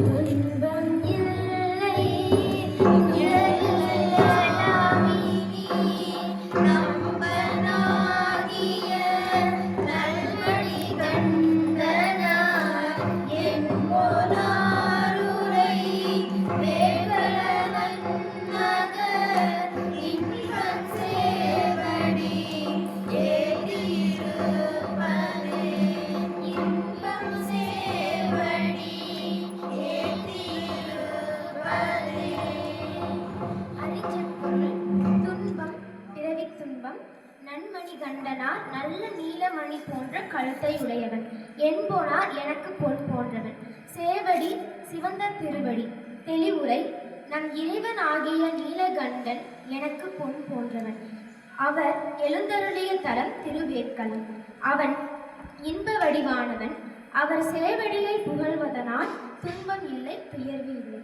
துன்பம் இல்லை நன்மணி கண்டனார் நல்ல நீலமணி போன்ற கழுத்தை உடையவன். என்போனார் எனக்கு பொன் போன்றவன். சேவடி சிவந்த திருவடி. தெளிவுரை நம் இறைவன் ஆகிய நீலகண்டன் எனக்கு பொன் போன்றவன். அவர் எழுந்தருளிய தலம் திருவேற்களம் அவன் இன்ப வடிவானவன் அவர் சேவடியை புகழ்வதனால் துன்பம் இல்லை துயர்வு இல்லை.